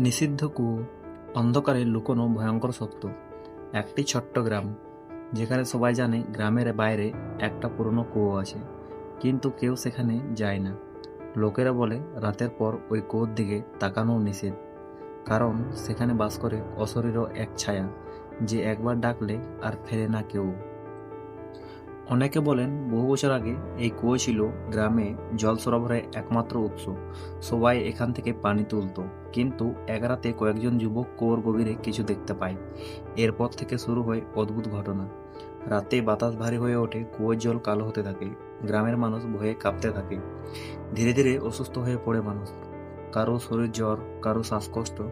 নিষিদ্ধ কুয়ো অন্ধকারে লুকোনো ভয়ঙ্কর সত্য। একটি ছোট্ট গ্রাম, যেখানে সবাই জানে গ্রামের বাইরে একটা পুরনো কুয়ো আছে, কিন্তু কেউ সেখানে যায় না। লোকেরা বলে রাতের পর ওই কুয়োর দিকে তাকানো নিষেধ, কারণ সেখানে বাস করে অশরীরও এক ছায়া, যে একবার ডাকলে আর ফেরে না কেউ। অনেকে বলেন, বহু বছর আগে এই কুয়ো ছিল গ্রামে জল সরবরাহের একমাত্র উৎস। সবাই এখান থেকে পানি তুলতো। কিন্তু এক রাতে কয়েকজন যুবক কুয়োর গভীরে কিছু দেখতে পায়। এরপর থেকে শুরু হয় অদ্ভুত ঘটনা। রাতে বাতাস ভারী হয়ে ওঠে, কুয়োর জল কালো হতে থাকে। গ্রামের মানুষ ভয়ে কাঁপতে থাকে। ধীরে ধীরে অসুস্থ হয়ে পড়ে মানুষ। কারও শরীর জ্বর, কারও শ্বাসকষ্ট।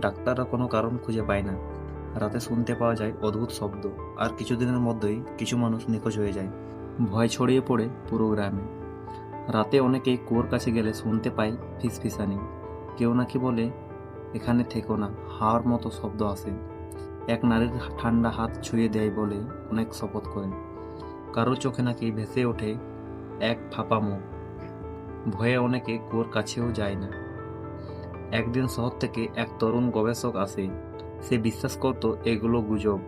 ডাক্তাররা কোনো কারণ খুঁজে পায় না। রাতে শুনতে পাওয়া যায় অদ্ভুত শব্দ, আর কিছুদিনের মধ্যেই কিছু মানুষ নিখোঁজ হয়ে যায়। ভয় ছড়িয়ে পড়ে পুরো গ্রামে। রাতে অনেকেই কুয়োর কাছে গেলে শুনতে পায় ফিসফিসানি। কেউ নাকি বলে, এখানে থেকো না, হাওয়ার মতো শব্দ আসে এক নারীর ঠান্ডা হাত ছুঁয়ে দেয় বলে অনেক শপথ করেন। কারও চোখে নাকি ভেসে ওঠে এক ফাঁপা মুখ। ভয়ে অনেকে কুয়োর কাছেও যায় না। একদিন শহর থেকে এক তরুণ গবেষক আসে। সে বিশ্বাস করত এগুলো গুজব।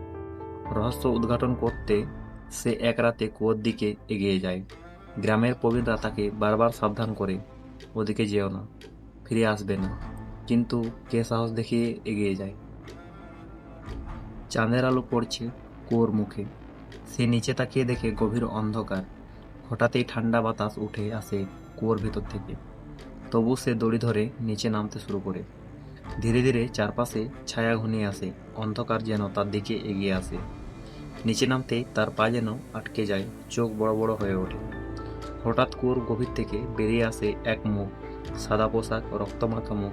রহস্য উদ্ঘাটন করতে সে এক রাতে কুয়োর দিকে এগিয়ে যায়। গ্রামের প্রবীণরা তাকে বারবার সাবধান করে, ওদিকে যেও না, ফিরে আসবে না। কিন্তু কে সাহস দেখিয়ে এগিয়ে যায়? চাঁদের আলো পড়ছে কুয়োর মুখে। সে নিচে তাকিয়ে দেখে গভীর অন্ধকার। হঠাৎই ঠান্ডা বাতাস উঠে আসে কুয়োর ভেতর থেকে। তবু সে দড়ি ধরে নিচে নামতে শুরু করে। ধীরে ধীরে চারপাশে ছায়া ঘনিয়ে আসে, অন্ধকার যেন তার দিকে এগিয়ে আসে। নিচে নামতেই তার পা যেন আটকে যায়, চোখ বড় বড় হয়ে ওঠে। হঠাৎ কুয়োর গভীর থেকে বেরিয়ে আসে এক মুখ, সাদা পোশাক, রক্তমাখা মুখ,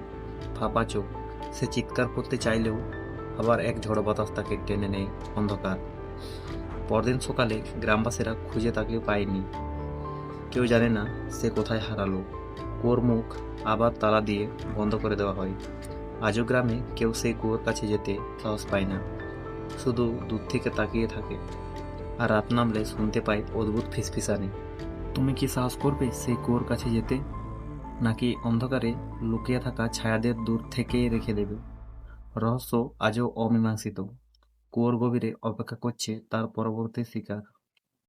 ফাঁপা চোখ। সে চিৎকার করতে চাইলেও আবার এক ঝড় বাতাস তাকে টেনে নেয় অন্ধকার। পরদিন সকালে গ্রামবাসীরা খুঁজে তাকে পায়নি। কেউ জানে না সে কোথায় হারালো। কুয়োর মুখ আবার তালা দিয়ে বন্ধ করে দেওয়া হয়। আজও গ্রামে কেউ সেই কুয়োর কাছে যেতে সাহস পায় না। শুধু দূর থেকে তাকিয়ে থাকে। আর রাত নামলে শুনতে পায় অদ্ভুত ফিসফিসানি। তুমি কি সাহস করবে সেই কুয়োর কাছে যেতে? নাকি অন্ধকারে লুকিয়ে থাকা ছায়াদের দূর থেকেই রেখে দেবে? রহস্য আজও অমীমাংসিত। কুয়োর গভীরে অপেক্ষা করছে তার পরবর্তী শিকার।